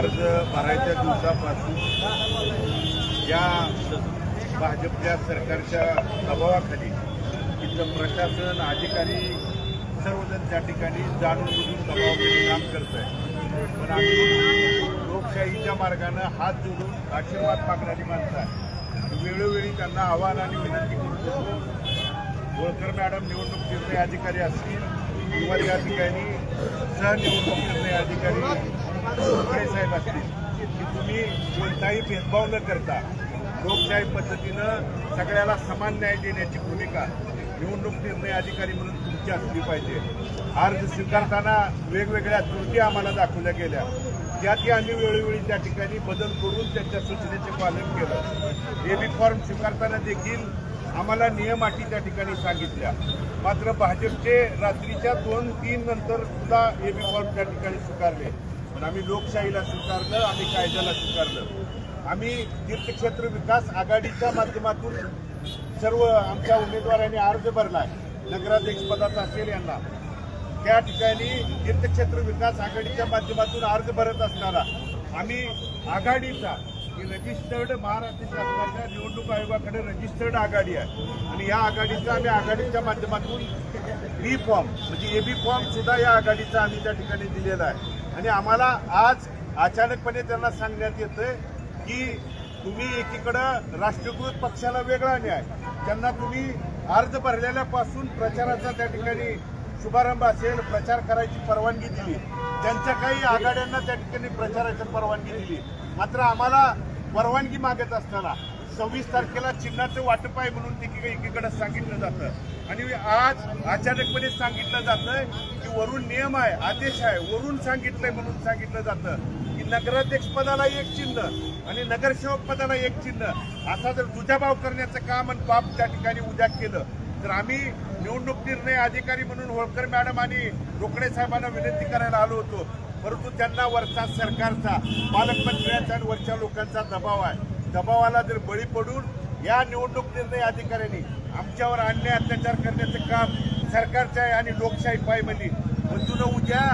अर्ज भरायच्या दिवसापासून या भाजपच्या सरकारच्या दबावाखाली इथलं प्रशासन अधिकारी सर्वजण त्या ठिकाणी जाणून बुजून दबावाखाली काम करत आहे पण आम्ही लोकशाहीच्या मार्गानं हात जोडून आशीर्वाद मागणारी माणसं आहे. वेळोवेळी त्यांना आव्हान आणि विनंती करत होतो होळकर मॅडम निवडणूक निर्णय अधिकारी असतील किंवा त्या ठिकाणी सहनिवडणूक निर्णय अधिकारी फडणवीस साहेब असतील की तुम्ही कोणताही भेदभाव न करता लोकशाही पद्धतीनं सगळ्याला समान न्याय देण्याची भूमिका निवडणूक निर्णय अधिकारी म्हणून तुमची असली पाहिजे. अर्ज स्वीकारताना वेगवेगळ्या त्रुटी आम्हाला दाखवल्या गेल्या. त्या ती आम्ही वेळोवेळी त्या ठिकाणी बदल करून त्यांच्या सूचनेचे पालन केलं. एबी फॉर्म स्वीकारताना देखील आम्हाला नियम अटी त्या ठिकाणी सांगितल्या. मात्र भाजपचे रात्रीच्या दोन तीन नंतर सुद्धा एबी फॉर्म त्या ठिकाणी स्वीकारले. पण आम्ही लोकशाहीला स्वीकारलं आम्ही कायद्याला स्वीकारलं. आम्ही तीर्थक्षेत्र विकास आघाडीच्या माध्यमातून सर्व आमच्या उमेदवारांनी अर्ज भरला नगराध्यक्ष पदाचा असेल यांना. त्या ठिकाणी तीर्थक्षेत्र विकास आघाडीच्या माध्यमातून अर्ज भरत असताना आम्ही आघाडीचा रजिस्टर्ड महाराष्ट्र शासनाच्या निवडणूक आयोगाकडे रजिस्टर्ड आघाडी आहे. आणि या आघाडीचा आम्ही आघाडीच्या माध्यमातून बी फॉर्म म्हणजे ए बी फॉर्म सुद्धा या आघाडीचा आम्ही त्या ठिकाणी दिलेला आहे. आणि आम्हाला आज अचानकपणे त्यांना सांगण्यात येतं की तुम्ही एकीकडं राष्ट्रीयकृत पक्षाला वेगळा न्याय त्यांना तुम्ही अर्ज भरलेल्यापासून प्रचाराचा त्या ठिकाणी शुभारंभ असेल प्रचार करायची परवानगी दिली. त्यांच्या काही आघाड्यांना त्या ठिकाणी प्रचाराची परवानगी दिली. मात्र आम्हाला परवानगी मागत असताना सव्वीस तारखेला चिन्हाचं वाटप आहे म्हणून ते एकीकडे सांगितलं जातं. आणि आज अचानकपणे सांगितलं जातं की वरून नियम आहे आदेश आहे वरून सांगितलंय म्हणून सांगितलं जातं. की नगराध्यक्ष पदाला एक चिन्ह आणि नगरसेवक पदाला एक चिन्ह. असा जर दुजाभाव करण्याचं काम आणि बाप त्या ठिकाणी उद्या केलं तर आम्ही निवडणूक निर्णय अधिकारी म्हणून होळकर मॅडम आणि रोकडे साहेबांना विनंती करायला आलो होतो. परंतु त्यांना वरचा सरकारचा पालकमंत्र्यांचा आणि वरच्या लोकांचा दबाव आहे. दबावाला जर बळी पडून या निवडणूक निर्णय अधिकाऱ्यांनी आमच्यावर अन्याय अत्याचार करण्याचं काम सरकारच्या आहे आणि लोकशाही पायमली म्हणून उद्या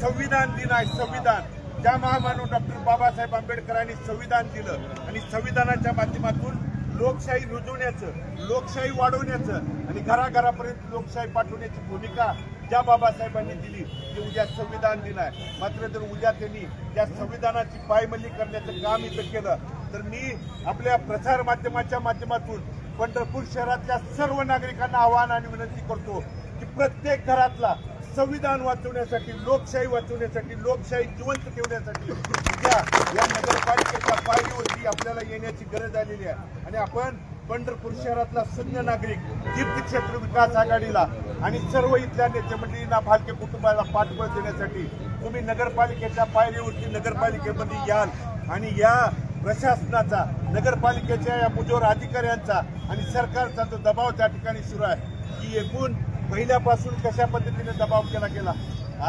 संविधान दिन आहे संविधान. ज्या महामानव डॉक्टर बाबासाहेब आंबेडकरांनी संविधान दिलं आणि संविधानाच्या माध्यमातून लोकशाही रुजवण्याचं लोकशाही वाढवण्याचं आणि घराघरापर्यंत लोकशाही पाठवण्याची भूमिका ज्या बाबासाहेबांनी दिली ती उद्या संविधान दिन आहे मात्र जर उद्या त्यांनी त्या संविधानाची पायमल्ली करण्याचं काम इथं केलं तर मी आपल्या प्रसार माध्यमाच्या माध्यमातून पंढरपूर शहरातल्या सर्व नागरिकांना आवाहन आणि विनंती करतो की प्रत्येक घरातला संविधान वाचवण्यासाठी लोकशाही वाचवण्यासाठी लोकशाही जिवंत ठेवण्यासाठी उद्या या नगरपालिकेच्या पायरीवरती आपल्याला येण्याची गरज आलेली आहे. आणि आपण पंढरपूर शहरातला शून्य नागरिक तीर्थक्षेत्र विकास आघाडीला आणि सर्व इथल्या नेते मंडळींना भालके कुटुंबाला पाठबळ देण्यासाठी तुम्ही नगरपालिकेच्या पायरीवरती नगरपालिकेमध्ये याल आणि या प्रशासनाचा नगरपालिकेच्या या मुजोर अधिकाऱ्यांचा आणि सरकारचा जो दबाव त्या ठिकाणी सुरू आहे की एकूण पहिल्यापासून कशा पद्धतीने दबाव केला गेला?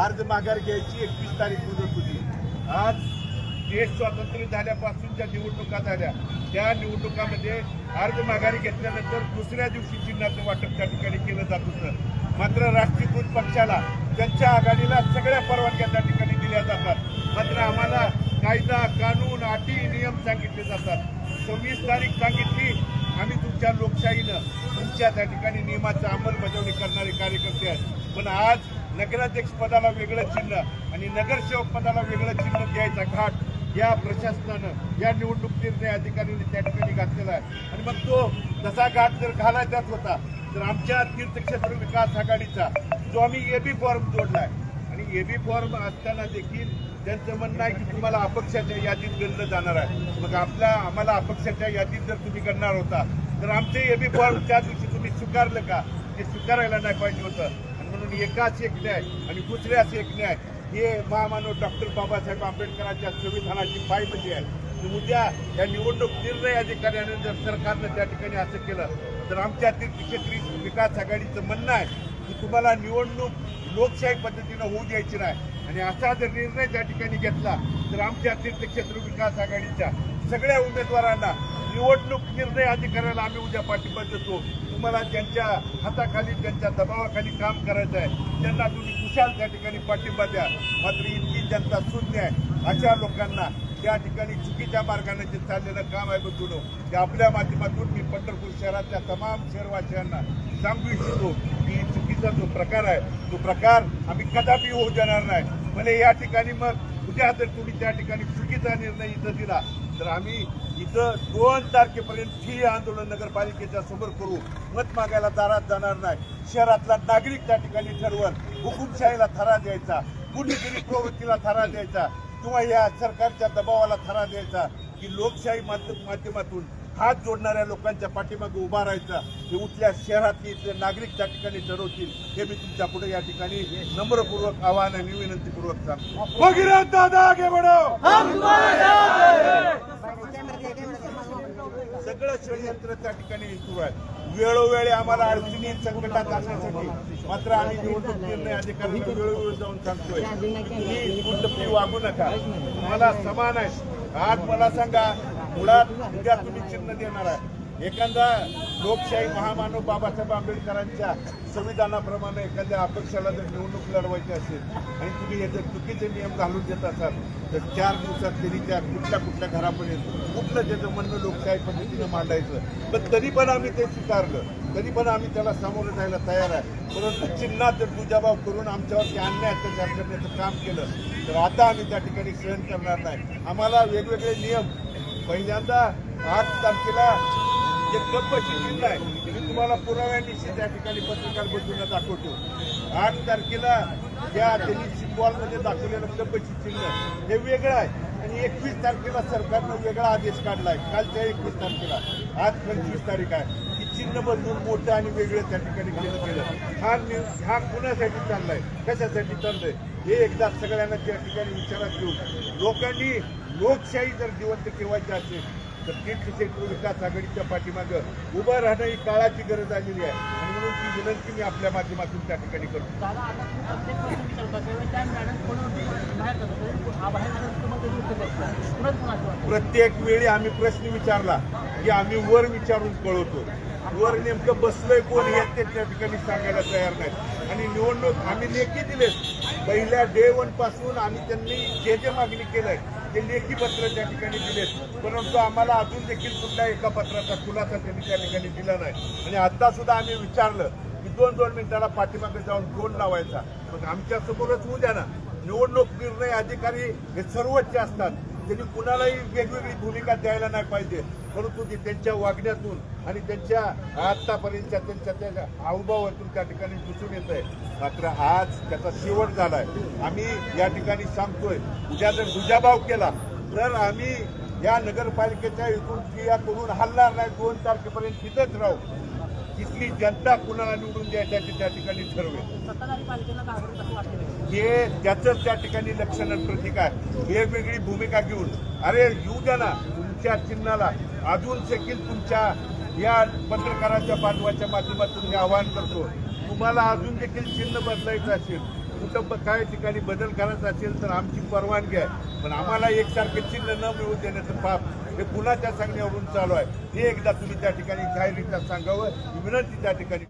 अर्ज माघार घ्यायची एकवीस तारीख मुदत होती. आज देश स्वातंत्र्य झाल्यापासून ज्या निवडणुका झाल्या त्या निवडणुकामध्ये अर्ज माघारी घेतल्यानंतर दुसऱ्या दिवशी चिन्हाचं वाटप त्या ठिकाणी केलं जात होतं. मात्र राष्ट्रीयकृत पक्षाला त्यांच्या आघाडीला सगळ्या परवानग्या त्या ठिकाणी दिल्या जातात. मात्र आम्हाला कायदा कानून अटी नियम सांगितले जातात. सव्वीस तारीख सांगितली आम्ही तुमच्या लोकशाहीनं तुमच्या त्या ठिकाणी नियमाचं अंमलबजावणी करणारे कार्यकर्ते आहेत. पण आज नगराध्यक्ष पदाला वेगळं चिन्ह आणि नगरसेवक पदाला वेगळं चिन्ह द्यायचा घाट या प्रशासनानं या निवडणूक निर्णय अधिकाऱ्यांनी त्या ठिकाणी घातलेला आहे. आणि मग तो तसा घाट जर घालायचाच होता तर आमच्या तीर्थक्षेत्र विकास आघाडीचा जो आम्ही एबी फॉर्म जोडला आहे आणि एबी फॉर्म असताना देखील त्यांचं म्हणणं आहे की तुम्हाला अपक्षाच्या यादीत गणलं जाणार आहे. मग आपल्या आम्हाला अपक्षाच्या यादीत जर तुम्ही गणणार होता तर आमचे एबी फॉर्म त्या दिवशी तुम्ही स्वीकारलं का? ते स्वीकारायला नाही पाहिजे होतं. आणि म्हणून एकाच एक न्याय आणि दुसऱ्याच एक न्याय हे महामानव डॉक्टर बाबासाहेब आंबेडकरांच्या संविधानाची पायमल्ली आहे. आणि उद्या या निवडणूक निर्णय अधिकाऱ्याने जर सरकारनं त्या ठिकाणी असं केलं तर आमच्या तीर्थक्षेत्री विकास आघाडीचं म्हणणं आहे की तुम्हाला निवडणूक लोकशाही पद्धतीनं होऊ द्यायची नाही. आणि असा जर निर्णय त्या ठिकाणी घेतला तर आमच्या तीर्थक्षेत्र विकास आघाडीच्या सगळ्या उमेदवारांना निवडणूक निर्णय अधिकाऱ्याला आम्ही उद्या पाठिंबा देतो. तुम्हाला त्यांच्या हाताखाली त्यांच्या दबावाखाली काम करायचं आहे त्यांना तुम्ही कुशाल त्या ठिकाणी पाठिंबा द्या. मात्र इतकी जनता शून्य आहे. अशा लोकांना त्या ठिकाणी चुकीच्या मार्गाने जे चाललेलं काम आहे बघून ते आपल्या माध्यमातून मी पंढरपूर शहरातल्या तमाम शहरवासियांना सांगू इच्छितो की चुकीचा जो प्रकार आहे तो प्रकार आम्ही कदापि होऊ देणार नाही. भले या ठिकाणी मग उद्या जर तुम्ही त्या ठिकाणी चुकीचा निर्णय इथं दिला तर आम्ही इथं दोन तारखेपर्यंत ठिय्या आंदोलन नगरपालिकेच्या समोर करू. मत मागायला दारात जाणार नाही. शहरातला नागरिक त्या ठिकाणी ठरवत हुकुमशाहीला थारा द्यायचा. कुठेतरी प्रवृत्तीला थारा द्यायचा. किंवा या सरकारच्या दबावाला थारा द्यायचा. की लोकशाही माध्य- माध्यमातून हात जोडणाऱ्या लोकांच्या पाठीमागे उभा राहायचा हे उठल्या शहरातले इथले नागरिक त्या ठिकाणी ठरवतील हे मी तुमच्यापुढे या ठिकाणी नम्रपूर्वक आवाहन आणि विनंतीपूर्वक सांगतो. भगीरथ दादा आगे बढो! सगळं षडयंत्र त्या ठिकाणी सुरू आहे. वेळोवेळी आम्हाला अडचणी संकटात आणण्यासाठी मात्र आम्ही निवडणूक निर्णय अधिकाऱ्यांना वेळोवेळी जाऊन सांगतोय तुम्ही कुठं वागू नका. मला समान आहे. आज मला सांगा मुळात उद्या तुम्ही चिन्ह देणार आहे. एखादा लोकशाही महामानव बाबासाहेब आंबेडकरांच्या संविधानाप्रमाणे एखाद्या अपक्षाला जर निवडणूक लढवायची असेल आणि तुम्ही हे जर चुकीचे नियम घालून देत असाल तर चार दिवसात तरी त्या कुठल्या कुठल्या घरापर्यंत कुठलं त्याचं म्हणणं लोकशाही पद्धतीनं मांडायचं पण तरी पण आम्ही ते स्वीकारलं. तरी पण आम्ही त्याला सामोरं जायला तयार आहे. परंतु चिन्हात जर दुजाभाव करून आमच्यावरती अन्याय अत्याचार करण्याचं काम केलं तर आता आम्ही त्या ठिकाणी सहन करणार नाही. आम्हाला वेगवेगळे नियम पहिल्यांदा आठ तारखेला जे गप्पची चिन्ह आहे मी तुम्हाला पुराव्यानिशी त्या ठिकाणी पत्रकार बंधूंना दाखवतो. आठ तारखेला या त्यांनी सिम्बॉलमध्ये दाखवलेलं गप्पची चिन्ह हे वेगळं आहे. आणि एकवीस तारखेला सरकारनं वेगळा आदेश काढलाय. कालच्या एकवीस तारखेला. आज पंचवीस तारीख आहे. की चिन्ह बदलून मोठं आणि वेगळं त्या ठिकाणी केलं गेलं. हा न्यूज हा कुणासाठी चाललाय? कशासाठी चाललंय? हे एकदा सगळ्यांना त्या ठिकाणी विचारात घेऊन. लोकांनी लोकशाही जर जिवंत ठेवायची असेल तर तीर्थक्षेत्र विकास आघाडीच्या पाठीमागं उभं राहणं ही काळाची गरज आलेली आहे. आणि म्हणून ती विनंती मी आपल्या माध्यमातून त्या ठिकाणी करतो. प्रत्येक वेळी आम्ही प्रश्न विचारला की आम्ही वर विचारून कळवतो. वर नेमकं बसलोय कोण हे ते त्या ठिकाणी सांगायला तयार नाहीत. आणि निवडणूक आम्ही लेखी दिलेत. पहिल्या डे वनपासून आम्ही त्यांनी जे जे मागणी केलंय ते लेखी पत्र त्या ठिकाणी दिलेत. परंतु आम्हाला अजून देखील कुठल्या एका पत्राचा खुलासा त्यांनी त्या ठिकाणी दिला नाही. आणि आता सुद्धा आम्ही विचारलं की दोन दोन मिनिटाला पाठीमागे जाऊन फोन लावायचा. मग आमच्यासमोरच होऊ द्या ना. निवडणूक निर्णय अधिकारी हे सर्वोच्च असतात. त्यांनी कुणालाही वेगवेगळी भूमिका द्यायला नाही पाहिजे. परंतु ती त्यांच्या वागण्यातून आणि त्यांच्या आत्तापर्यंतच्या त्यांच्या त्या अनुभवातून त्या ठिकाणी दिसून येत आहे मात्र आज त्याचा शेवट झालाय. आम्ही या ठिकाणी सांगतोय उद्या जर दुजाभाव केला तर आम्ही या नगरपालिकेच्या एकूण क्रिया करून हलणार नाही. दोन तारखेपर्यंत तिथंच राहू. तिथली जनता कुणाला निवडून द्यायची त्या ठिकाणी ठरवेल. हे त्याचंच त्या ठिकाणी लक्षण प्रतीक आहे वेगवेगळी भूमिका घेऊन अरे येऊ द्या ना तुमच्या चिन्हाला अजून देखील तुमच्या या पत्रकाराच्या बांधवाच्या माध्यमातून मी आवाहन करतो तुम्हाला अजून देखील चिन्ह बदलायचं असेल कुठं काय ठिकाणी बदल करायचा असेल तर आमची परवानगी आहे. पण आम्हाला एकसारखे चिन्ह न मिळवून देण्याचं पाप हे पुन्हा त्या सांगण्यावरून चालू आहे. हे एकदा तुम्ही त्या ठिकाणी जाहीररित्या सांगावं. विनंती त्या ठिकाणी